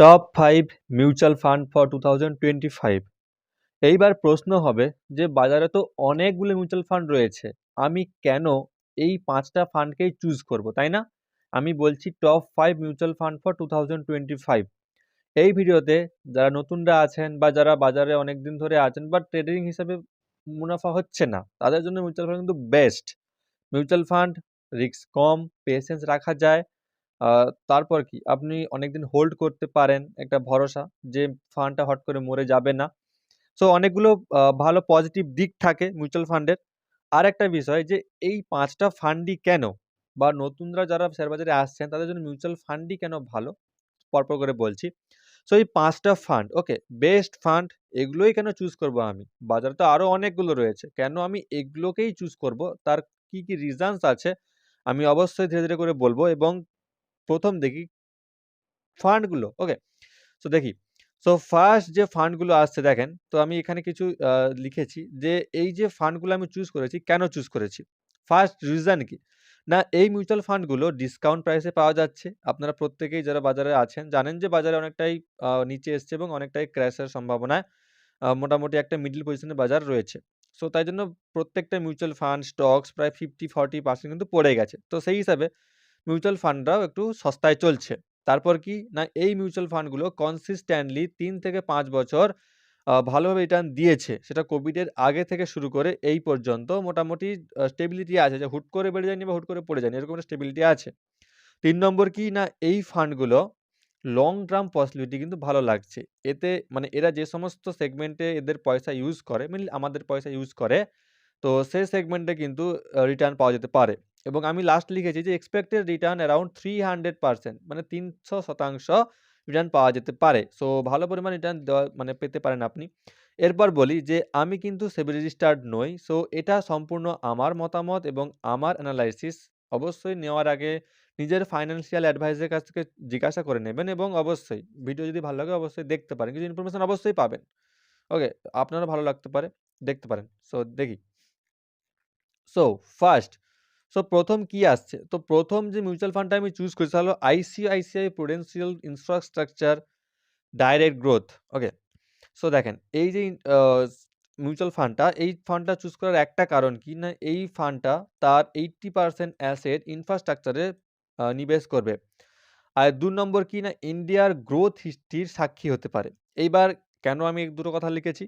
Top five mutual fund for two thousand twenty five এইবার প্রশ্ন হবে যে বাজারে তো অনেকগুলো মিউচুয়াল ফান্ড রয়েছে, আমি কেন এই পাঁচটা ফান্ডকেই চুজ করব, তাই না? আমি বলছি top five mutual fund for two thousand twenty five এই ভিডিওতে যারা নতুনরা আছেন বা যারা বাজারে অনেক দিন ধরে আছেন বা ট্রেডিং হিসাবে মুনাফা হচ্ছে না, তাদের জন্য মিউচুয়াল ফান্ড কিন্তু বেস্ট মিউচুয়াল ফান্ড রিস্ক কম পেশেন্স রাখা যায় তারপর কি? আপনি অনেকদিন হোল্ড করতে পারেন একটা ভরসা যে ফান্ডটা হট করে মরে যাবে না। সো অনেকগুলো ভালো পজিটিভ দিক থাকে মিউচুয়াল ফান্ডের আর একটা বিষয় যে এই পাঁচটা ফান্ডই কেন? বা নতুনরা যারা শেয়ার বাজারে আসছেন তাদের জন্য মিউচুয়াল ফান্ডই কেন ভালো? পরপর করে বলছি। সো এই পাঁচটা ফান্ড ওকে বেস্ট ফান্ড এগুলোই কেন চুজ করব আমি? বাজারে তো আরও অনেকগুলো রয়েছে। কেন আমি এগুলোকেই চুজ করব? তার কি কি রিজনস আছে? আমি অবশ্যই ধীরে ধীরে করে বলব এবং প্রথম দেখি ফান্ডগুলো ওকে সো দেখি। সো ফার্স্ট যে ফান্ডগুলো আসছে দেখেন তো আমি এখানে কিছু লিখেছি যে এই যে ফান্ডগুলো আমি চুজ করেছি কেন চুজ করেছি? ফার্স্ট রিজন কি? না এই মিউচুয়াল ফান্ডগুলো ডিসকাউন্ট প্রাইসে পাওয়া যাচ্ছে। আপনারা প্রত্যেকেই যারা বাজারে আছেন জানেন যে বাজারে অনেকটাই নিচে এসছে এবং অনেকটাই ক্র্যাশের সম্ভাবনায় আহ, মোটামুটি একটা মিডল পজিশনে বাজার রয়েছে। সো তাই জন্য প্রত্যেকটা মিউচুয়াল ফান্ড স্টকস প্রায় ফিফটি ফর্টি পার্সেন্ট কিন্তু পড়ে গেছে। তো সেই হিসাবে মিউচুয়াল ফান্ডরাও একটু সস্তায় চলছে। তারপর কি? না, এই মিউচুয়াল ফান্ডগুলো কনসিস্টেন্টলি তিন থেকে পাঁচ বছর ভালোভাবে রিটার্ন দিয়েছে। সেটা কোভিডের আগে থেকে শুরু করে এই পর্যন্ত মোটামুটি স্টেবিলিটি আছে। যে হুট করে বেড়ে যায়নি বা হুট করে পড়ে যায়নি, এরকম স্টেবিলিটি আছে। তিন নম্বর কি? না, এই ফান্ডগুলো লং টার্ম পসিবিলিটি কিন্তু ভালো লাগছে। এতে মানে এরা যে সমস্ত সেগমেন্টে এদের পয়সা ইউজ করে মেনলি আমাদের পয়সা ইউজ করে, তো সেই সেগমেন্টে কিন্তু রিটার্ন পাওয়া যেতে পারে। এবং আমি লাস্ট লিখেছি যে expected return around three hundred percent মানে তিনশো শতাংশ রিটার্ন পাওয়া যেতে পারে। সো ভালো পরিমাণ রিটার্ন দেওয়া মানে পেতে পারেন আপনি। এরপর বলি যে, আমি কিন্তু সেবি রেজিস্টার্ড নই। সো এটা সম্পূর্ণ আমার মতামত এবং আমার অ্যানালাইসিস অবশ্যই নেওয়ার আগে নিজের ফাইন্যান্সিয়াল অ্যাডভাইসের কাছ থেকে জিজ্ঞাসা করে নেবেন এবং অবশ্যই ভিডিও যদি ভালো লাগে অবশ্যই দেখতে পারেন। কিছু ইনফরমেশান অবশ্যই পাবেন। ওকে আপনারও ভালো লাগতে পারে, দেখতে পারেন। সো দেখি। সো ফার্স্ট সো প্রথম কি আসছে? তো প্রথম যে মিউচুয়াল ফান্ডটা আমি চুজ করেছি তাহলে ICICI Prudential infrastructure direct growth okay so দেখেন, এই যে মিউচুয়াল ফান্ডটা এই ফান্ডটা চুজ করার একটা কারণ কি না, এই ফান্ডটা তার এইট্টি পার্সেন্ট অ্যাসেট ইনফ্রাস্ট্রাকচারে নিবেশ করবে। আর দু নম্বর কি না ইন্ডিয়ার গ্রোথ হিস্ট্রির সাক্ষী হতে পারে। এইবার কেন আমি দুটো কথা লিখেছি?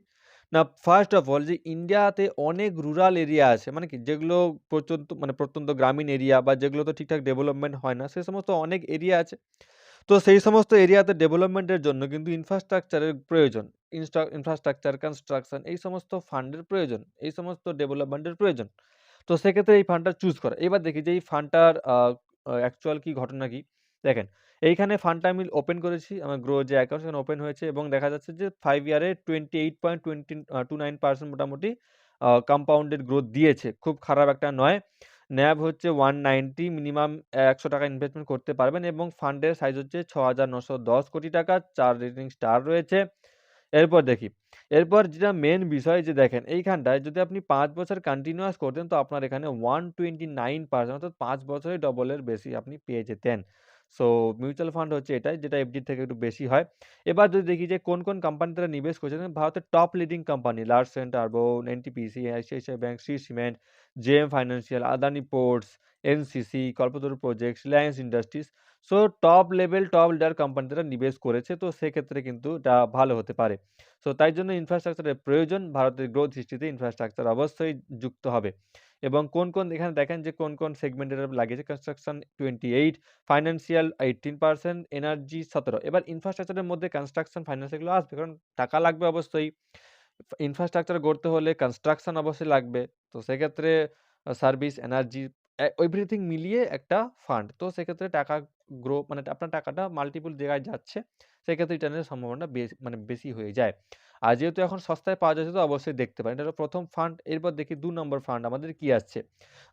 না ফার্স্ট অফ অল যে ইন্ডিয়াতে অনেক রুরাল এরিয়া আছে মানে কি? যেগুলো প্রত্যন্ত মানে প্রত্যন্ত গ্রামীণ এরিয়া বা যেগুলো তো ঠিকঠাক ডেভেলপমেন্ট হয় না, সে সমস্ত অনেক এরিয়া আছে। তো সেই সমস্ত এরিয়াতে ডেভেলপমেন্টের জন্য কিন্তু ইনফ্রাস্ট্রাকচারের প্রয়োজন। ইনফ্রাস্ট্রাকচার কনস্ট্রাকশন এই সমস্ত ফান্ডের প্রয়োজন, এই সমস্ত ডেভেলপমেন্টের প্রয়োজন। তো সেক্ষেত্রে এই ফান্ডটা চুজ করা। এবার দেখি যে এই ফান্ডটার অ্যাকচুয়াল কি ঘটনা কি? দেখেন এইখানে ফান্ডটা আমি ওপেন করেছি, আমার গ্রো যে অ্যাকাউন্ট সেখানে ওপেন হয়েছে এবং দেখা যাচ্ছে যে ফাইভ ইয়ারে twenty eight point twenty two nine percent মোটামুটি কম্পাউন্ডেড গ্রোথ দিয়েছে। খুব খারাপ একটা নয়। ন্যাব হচ্ছে ওয়ান নাইনটি মিনিমাম একশো টাকা ইনভেস্টমেন্ট করতে পারবেন এবং ফান্ডের সাইজ হচ্ছে ছ হাজার নশো দশ কোটি টাকা, চার রেটিং স্টার রয়েছে। এরপর দেখি, এরপর যেটা মেন বিষয় যে দেখেন, এইখানটায় যদি আপনি পাঁচ বছর কন্টিনিউয়াস করতেন, তো আপনার এখানে ওয়ান টোয়েন্টি নাইন পার্সেন্ট অর্থাৎ পাঁচ বছরে ডবলের বেশি আপনি পেয়ে যেতেন। সো মিউচুয়াল ফান্ড হচ্ছে এটাই, যেটা এফডি থেকে একটু বেশি হয়। এবার যদি দেখি যে কোন কোন কোম্পানি তারা নিবেশ করছে ভারতের top leading company Larsen turbo NTPC ICICI bank Shree cement JM financial Adani ports NCC Kalpataru project Reliance Industries so top level top leader company তারা নিবেশ করেছে, তো সেক্ষেত্রে কিন্তু এটা ভালো হতে পারে। সো তাই জন্য ইনফ্রাস্ট্রাকচারের প্রয়োজন, ভারতের গ্রোথ হিস্ট্রিতে ইনফ্রাস্ট্রাকচার অবশ্যই যুক্ত হবে। এবং কোন কোন এখানে দেখেন যে কোন কোন সেগমেন্টের লাগিয়েছে? Construction twenty eight financial eighteen percent energy সতেরো। এবার ইনফ্রাস্ট্রাকচারের মধ্যে কনস্ট্রাকশন ফাইন্যান্স এগুলো আসবে। কারণ টাকা লাগবে অবশ্যই। ইনফ্রাস্ট্রাকচার গড়তে হলে কনস্ট্রাকশন অবশ্যই লাগবে। তো সেক্ষেত্রে সার্ভিস এনার্জি এভরিথিং মিলিয়ে একটা ফান্ড তো সেক্ষেত্রে টাকা গ্রো মানে আপনার টাকাটা মাল্টিপল জায়গায় যাচ্ছে। সেক্ষেত্রে রিটার্নের সম্ভাবনা বেশি মানে বেশি হয়ে যায়। আর যেহেতু এখন সস্তায় পাওয়া যাচ্ছে তো অবশ্যই দেখতে পারেন। এটা প্রথম ফান্ড, এরপর দেখি দু নম্বর ফান্ড আমাদের কি আসছে?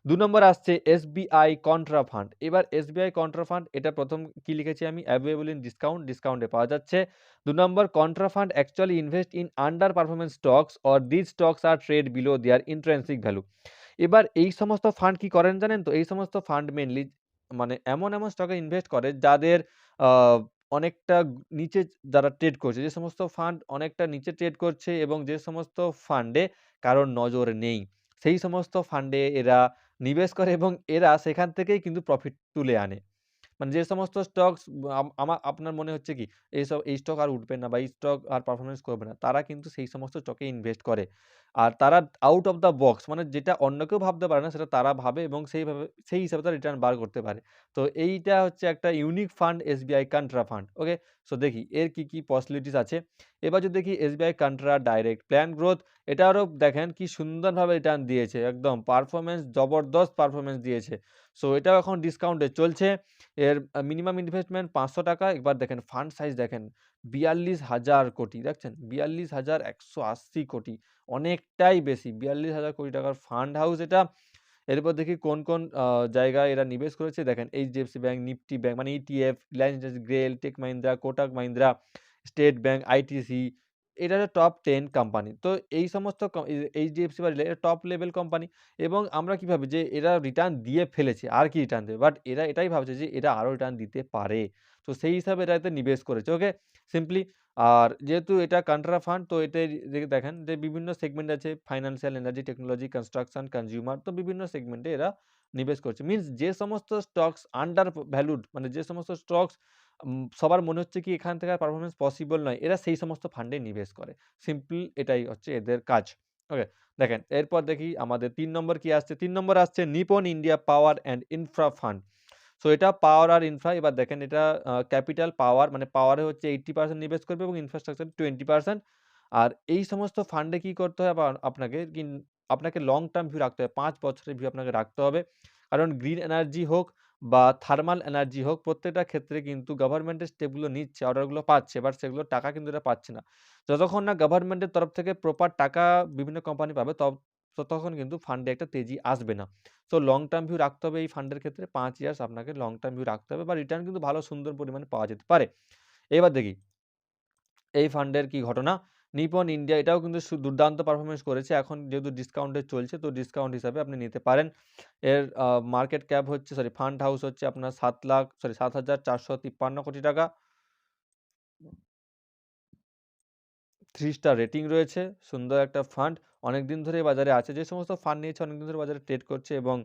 দু নম্বর আসছে এসবিআই কন্ট্রা ফান্ড। এবার এসবিআই কন্ট্রা ফান্ড, এটা প্রথম কি লিখেছি আমি? অ্যাভেলেবল ইন ডিসকাউন্ট ডিসকাউন্টে পাওয়া যাচ্ছে। দু নম্বর contra fund actually invest in under performance stocks or this stocks are trade below their intrinsic value এবার এই সমস্ত ফান্ড কি করেন জানেন তো? এই সমস্ত ফান্ড মেনলি মানে এমন এমন স্টকে ইনভেস্ট করে যাদের অনেকটা নিচে যারা ট্রেড করছে, যে সমস্ত ফান্ড অনেকটা নিচে ট্রেড করছে এবং যে সমস্ত ফান্ডে কারোর নজর নেই, সেই সমস্ত ফান্ডে এরা নিবেশ করে এবং এরা সেখান থেকেই কিন্তু প্রফিট তুলে আনে। মানে যে সমস্ত স্টকস আম আমা আপনার মনে হচ্ছে কি এইসব এই স্টক আর উঠবে না বা এই স্টক আর পারফরম্যান্স করবে না। তারা কিন্তু সেই সমস্ত স্টকে ইনভেস্ট করে। আর তারা আউট অফ দ্য বক্স মানে যেটা অন্য কেউ ভাবতে পারে না সেটা তারা ভাবে এবং সেইভাবে সেই হিসাবে তারা রিটার্ন বার করতে পারে। তো এইটা হচ্ছে একটা unique fund SBI contra fund. Okay? So দেখি এর কি, কি পসিবিলিটিস আছে। এবার যদি দেখি SBI contra direct plan growth এটারও দেখেন কি সুন্দরভাবে রিটার্ন দিয়েছে। একদম পারফরম্যান্স জবরদস্ত পারফরমেন্স দিয়েছে। সো এটাও এখন ডিসকাউন্টে চলছে। এর মিনিমাম ইনভেস্টমেন্ট ৳৫০০ এবার দেখেন ফান্ড সাইজ দেখেন ৪২,০০০ কোটি দেখছেন? ৪২,১৮০ কোটি অনেকটাই বেশি। ৪২,০০০ কোটি টাকার ফান্ড হাউস এটা। এরপর দেখি কোন, কোন জায়গায় এরা নিবেশ করেছে দেখেন এইচডিএফসি ব্যাংক, নিফটি ব্যাঙ্ক মানে ETF, Reliance grain, Tech Mahindra, Kotak Mahindra, State bank, ITC এটা টপ টেন কোম্পানি। তো এই সমস্ত এইচডিএফসি বা এটা টপ লেভেল কোম্পানি এবং আমরা কি ভাবি যে এরা রিটার্ন দিয়ে ফেলেছে। আর কি রিটার্ন দেবে? বাট এরা এটাই ভাবছে যে এরা আরও রিটার্ন দিতে পারে। তো সেই হিসাবে এরা এতে নিবেশ করেছে। ওকে? সিম্পলি আর যেহেতু এটা কান্ট্রা ফান্ড তো এতে দেখেন যে বিভিন্ন সেগমেন্ট আছে financial, energy, technology, construction, consumer তো বিভিন্ন সেগমেন্টে এরা নিবেশ করছে। মিনস যে সমস্ত স্টকস আন্ডার ভ্যালুড মানে যে সমস্ত স্টকস সবার মনে হচ্ছে কি এখান থেকে আর পারফরম্যান্স পসিবল নয়। এরা সেই সমস্ত ফান্ডে নিবেশ করে। সিম্পল এটাই হচ্ছে এদের কাজ। ওকে? দেখেন, এরপর দেখি আমাদের তিন নম্বর কি আসছে? তিন নম্বর আসছে Nippon India power and infra fund. So এটা পাওয়ার আর ইনফ্রা এবার দেখেন এটা ক্যাপিটাল পাওয়ার মানে পাওয়ারে হচ্ছে 80% নিবেশ করবে এবং ইনফ্রাস্ট্রাকচার 20% আর এই সমস্ত ফান্ডে কি করতে আবার আপনাকে আপনাকে লং টার্ম ভিউ রাখতে হবে। পাঁচ বছরের ভিউ আপনাকে রাখতে হবে। কারণ গ্রিন এনার্জি হোক বা থার্মাল এনার্জি হোক প্রত্যেকটা ক্ষেত্রে কিন্তু গভর্নমেন্টের স্টেপগুলো নিচ্ছে, অর্ডারগুলো পাচ্ছে বাট সেগুলোর টাকা কিন্তু এরা পাচ্ছে না। যতক্ষণ না গভর্নমেন্টের তরফ থেকে প্রপার টাকা বিভিন্ন কোম্পানি পাবে ততক্ষণ কিন্তু ফান্ডে একটা তেজি আসবে না। তো লং টার্ম ভিউ রাখতে হবে এই ফান্ডের ক্ষেত্রে পাঁচ ইয়ার্স আপনাকে লং টার্ম ভিউ রাখতে হবে বা রিটার্ন কিন্তু ভালো সুন্দর পরিমাণে পাওয়া যেতে পারে। এবার দেখি এই ফান্ডের কি ঘটনা? নিপন ইন্ডিয়া এটাও কিন্তু দুর্দান্ত পারফরমেন্স করেছে। এখন যেহেতু ডিসকাউন্টে চলছে তো ডিসকাউন্ট হিসাবে আপনি নিতে পারেন। এর মার্কেট ক্যাপ হচ্ছে সরি ফান্ড হাউস হচ্ছে আপনার সাত লাখ সরি ৭,৪৫৩ কোটি টাকা। থ্রি স্টার রেটিং রয়েছে। সুন্দর একটা ফান্ড। অনেক দিন ধরেই বাজারে আছে। যে সমস্ত ফান্ড নিয়েছে অনেকদিন ধরে বাজারে ট্রেড করছে এবং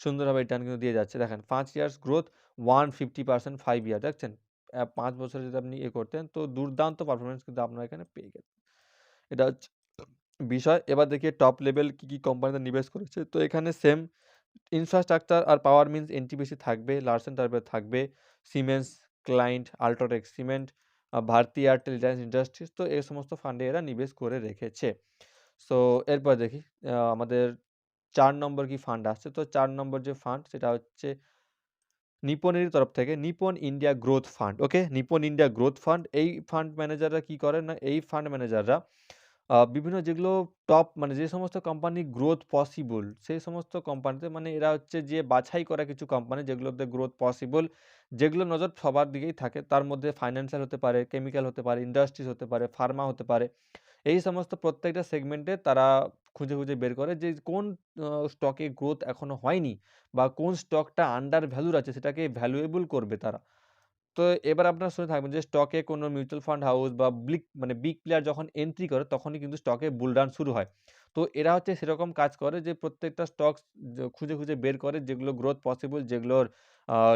সুন্দরভাবে রিটার্ন কিন্তু দিয়ে যাচ্ছে। দেখেন পাঁচ ইয়ার্স গ্রোথ 150% 5 ইয়ার দেখছেন? পাঁচ বছরে যদি আপনি ইয়ে করতেন তো দুর্দান্ত পারফরমেন্স কিন্তু আপনারা এখানে পেয়ে গেতেন। এটা হচ্ছে বিষয়। এবার দেখি টপ লেভেল কি, কি কোম্পানিতে নিবেশ করেছে। তো এখানে সেম ইনফ্রাস্ট্রাকচার আর পাওয়ার মিনস এনটিপিসি থাকবে, লারসেন টারবাইন থাকবে, Siemens, client, UltraTech cement, Bharti Airtel, Reliance Industries তো এই সমস্ত ফান্ডে এরা নিবেশ করে রেখেছে। সো এরপর দেখি আমাদের চার নম্বর কি ফান্ড আসছে। তো চার নম্বর যে ফান্ড সেটা হচ্ছে নিপনেরই তরফ থেকে Nippon India growth fund. Okay? Nippon India growth fund এই ফান্ড ম্যানেজাররা কি করেন না এই ফান্ড ম্যানেজাররা বিভিন্ন যেগুলো টপ মানে যে সমস্ত কোম্পানি গ্রোথ পসিবল সেই সমস্ত কোম্পানিতে মানে এরা হচ্ছে যে বাছাই করা কিছু কোম্পানি যেগুলোতে গ্রোথ পসিবল যেগুলোর নজর সবার দিকেই থাকে। তার মধ্যে ফাইন্যান্সিয়াল হতে পারে, কেমিক্যাল হতে পারে, ইন্ডাস্ট্রিজ হতে পারে, ফার্মা হতে পারে। এই সমস্ত প্রত্যেকটা সেগমেন্টে তারা খুঁজে, খুঁজে বের করে যে কোন স্টকে গ্রোথ এখনও হয়নি বা কোন স্টকটা আন্ডার ভ্যালুর আছে সেটাকে ভ্যালুয়েবল করবে তারা। তো এবার আপনারা শুনে থাকবেন যে স্টকে কোনো মিউচুয়াল ফান্ড হাউস বা ব্লিক মানে বিগ প্লেয়ার যখন এন্ট্রি করে তখনই কিন্তু স্টকে বুল রান শুরু হয়। তো এরা হচ্ছে সেরকম কাজ করে যে প্রত্যেকটা স্টকস খুঁজে, খুঁজে বের করে যেগুলো গ্রোথ পসিবল যেগুলোর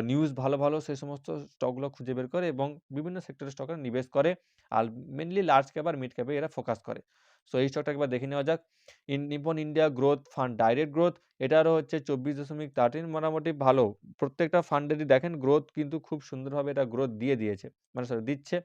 নিউজ ভালো, ভালো সেই সমস্ত স্টকগুলো খুঁজে বের করে এবং বিভিন্ন সেক্টরের স্টকে নিবেশ করে। আর মেনলি লার্জ ক্যাপ আর মিড ক্যাপে এরা ফোকাস করে। সো এই স্টকটা একবার দেখে নেওয়া যাক। In Nippon India growth fund direct growth এটারও হচ্ছে ২৪.১৩ মোটামুটি ভালো। প্রত্যেকটা ফান্ডেরই দেখেন গ্রোথ কিন্তু খুব সুন্দরভাবে এটা গ্রোথ দিয়ে দিয়েছে। মানে সরি দিচ্ছে।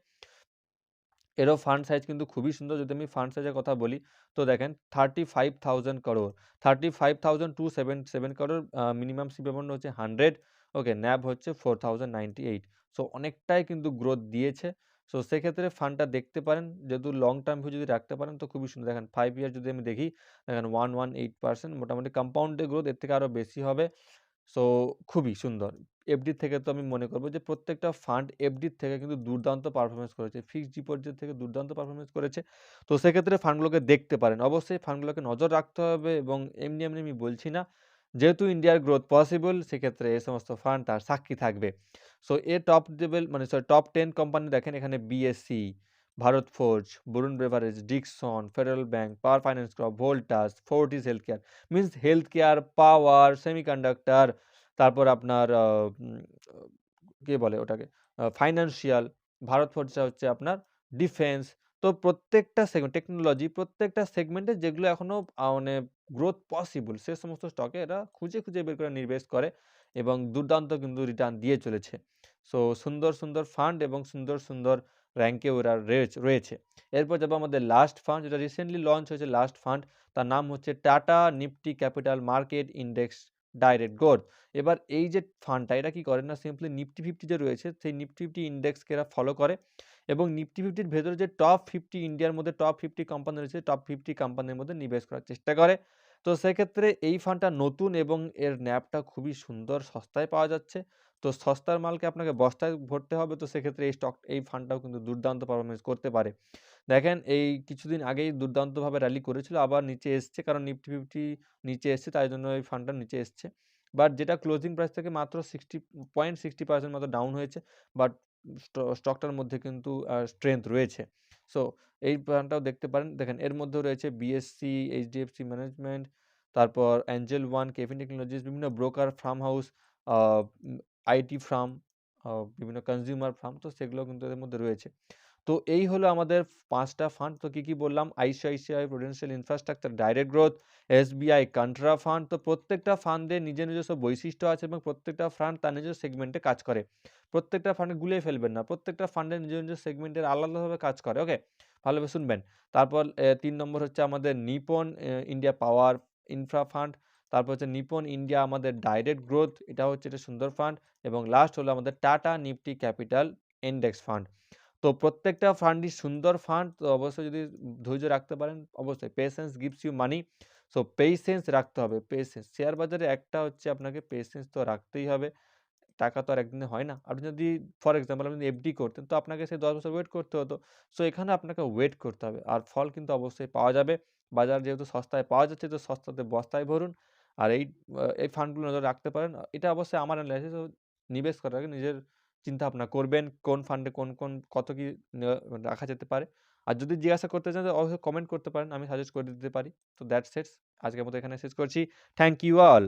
এরও ফান্ড সাইজ কিন্তু খুবই সুন্দর। যদি আমি ফান্ড সাইজের কথা বলি তো দেখেন 35,000 crore 35,277 crore uh minimum SIP amount হচ্ছে 100 ওকে ন্যাব হচ্ছে 4098 সো অনেকটাই কিন্তু গ্রোথ দিয়েছে। সো সেক্ষেত্রে ফান্ডটা দেখতে পারেন। যেহেতু লং টার্ম ভিউ যদি রাখতে পারেন তো খুবই সুন্দর। দেখেন ফাইভ ইয়ার যদি আমি দেখি দেখেন 118% মোটামুটি কম্পাউন্ডেড গ্রোথ এর থেকে আরও বেশি হবে। সো খুবই সুন্দর। এফডির থেকে তো আমি মনে করব যে প্রত্যেকটা ফান্ড এফডির থেকে কিন্তু দুর্দান্ত পারফরম্যান্স করেছে। ফিক্সড ডিপোজিট থেকে দুর্দান্ত পারফরম্যান্স করেছে। তো সেক্ষেত্রে ফান্ডগুলোকে দেখতে পারেন। অবশ্যই ফান্ডগুলোকে নজর রাখতে হবে এবং এমনি, এমনি আমি বলছি না। যেহেতু ইন্ডিয়ার গ্রোথ পসিবল সেক্ষেত্রে এই সমস্ত ফান্ড তার সাক্ষী থাকবে সো এ টপ লেভেল মানে সরি টপ টেন কোম্পানি দেখেন এখানে BSE Bharat Forge Varun beverages Dixon Federal bank power finance corp Voltas Fortis health care means health care power semiconductor তারপর আপনার কে বলে ওটাকে? ফাইন্যান্সিয়াল ভারত ফোর্জটা হচ্ছে আপনার ডিফেন্স তো প্রত্যেকটা সেগমেন্ট টেকনোলজি প্রত্যেকটা সেগমেন্টে যেগুলো এখনও মানে গ্রোথ পসিবল সে সমস্ত স্টকে এরা খুঁজে খুঁজে বের করে নিবেশ করে এবং দুর্দান্ত কিন্তু রিটার্ন দিয়ে চলেছে। সো সুন্দর সুন্দর ফান্ড এবং সুন্দর সুন্দর র্যাঙ্কে ওরা রয়েছে এরপর যাব আমাদের লাস্ট ফান্ড যেটা রিসেন্টলি লঞ্চ হয়েছে লাস্ট ফান্ড তার নাম হচ্ছে Tata Nifty capital market index direct growth এবার এই যে ফান্ডটা এটা কি করে না? সিম্পলি নিফটি ফিফটি যে রয়েছে, সেই নিফটি ফিফটি ইন্ডেক্সকে এরা ফলো করে এবং নিফটি ফিফটির ভেতরে যে টপ ফিফটি ইন্ডিয়ার মধ্যে টপ ফিফটি কোম্পানি রয়েছে টপ ফিফটি কোম্পানির মধ্যে নিবেশ করার চেষ্টা করে। তো সেক্ষেত্রে এই ফান্ডটা নতুন এবং এর ন্যাপটা খুবই সুন্দর সস্তায় পাওয়া যাচ্ছে। তো সস্তার মালকে আপনাকে বস্তায় ভরতে হবে, তো সেক্ষেত্রে এই স্টক এই ফান্ডটাও কিন্তু দুর্দান্ত পারফরমেন্স করতে পারে। দেখেন, এই কিছুদিন আগেই দুর্দান্তভাবে র্যালি করেছিল, আবার নিচে এসছে, কারণ নিফটি ফিফটি নিচে এসছে, তাই জন্য এই ফান্ডটা নিচে এসছে। বাট যেটা ক্লোজিং প্রাইস থেকে মাত্র সিক্সটি পয়েন্ট সিক্সটি পার্সেন্ট মতো ডাউন হয়েছে বাট স্টকটার মধ্যে কিন্তু স্ট্রেংথ রয়েছে। সো এই প্ল্যানটাও দেখতে পারেন, দেখেন, এর মধ্যে রয়েছে বিএসসি এইচডিএফসি ম্যানেজমেন্ট তারপর অ্যাঞ্জেল ওয়ান কেফিন টেকনোলজিস বিভিন্ন broker firm house IT firm বিভিন্ন কনজিউমার ফার্ম তো সেগুলো কিন্তু এর মধ্যে রয়েছে। তো এই হলো আমাদের পাঁচটা ফান্ড তো কী কী বললাম? ICICI Prudential infrastructure direct growth SBI contra fund তো প্রত্যেকটা ফান্ডের নিজের নিজস্ব বৈশিষ্ট্য আছে এবং প্রত্যেকটা ফান্ড তার নিজের সেগমেন্টে কাজ করে। প্রত্যেকটা ফান্ডে গুলিয়ে ফেলবেন না। প্রত্যেকটা ফান্ডের নিজের নিজের সেগমেন্টের আলাদাভাবে কাজ করে ওকে ভালোভাবে শুনবেন। তারপর তিন নম্বর হচ্ছে আমাদের Nippon India power infra fund তারপর হচ্ছে নিপন ইন্ডিয়া আমাদের ডাইরেক্ট গ্রোথ এটা হচ্ছে এটা সুন্দর ফান্ড এবং লাস্ট হলো আমাদের Tata Nifty capital index fund তো প্রত্যেকটা ফান্ডই সুন্দর ফান্ড তো অবশ্যই যদি ধৈর্য রাখতে পারেন, অবশ্যই patience gives you money so patience রাখতে হবে পেশেন্স শেয়ার বাজারে একটা হচ্ছে আপনাকে পেশেন্স তো রাখতেই হবে, টাকা তো আর একদিনে হয় না। আপনি যদি ফর এক্সাম্পল আপনি এফডি করতেন, তো আপনাকে সেই দশ বছর ওয়েট করতে হতো সো এখানে আপনাকে ওয়েট করতে হবে, আর ফল কিন্তু অবশ্যই পাওয়া যাবে। বাজার যেহেতু সস্তায় পাওয়া যাচ্ছে, তো সস্তাতে বস্তায় ভরুন, আর এই এই ফান্ডগুলো নজর রাখতে পারেন। এটা অবশ্যই আমার অ্যানালাইসিস নিবেশ করার আগে নিজের চিন্তা ভাবনা করবেন, কোন ফান্ডে কোন কোন, কত কি রাখা যেতে পারে। আর যদি জিজ্ঞাসা করতে চান অবশ্যই কমেন্ট করতে পারেন, আমি সাজেস্ট করে দিতে পারি। তো দ্যাটস সেটস আজকের মতো এখানে শেষ করছি। Thank you all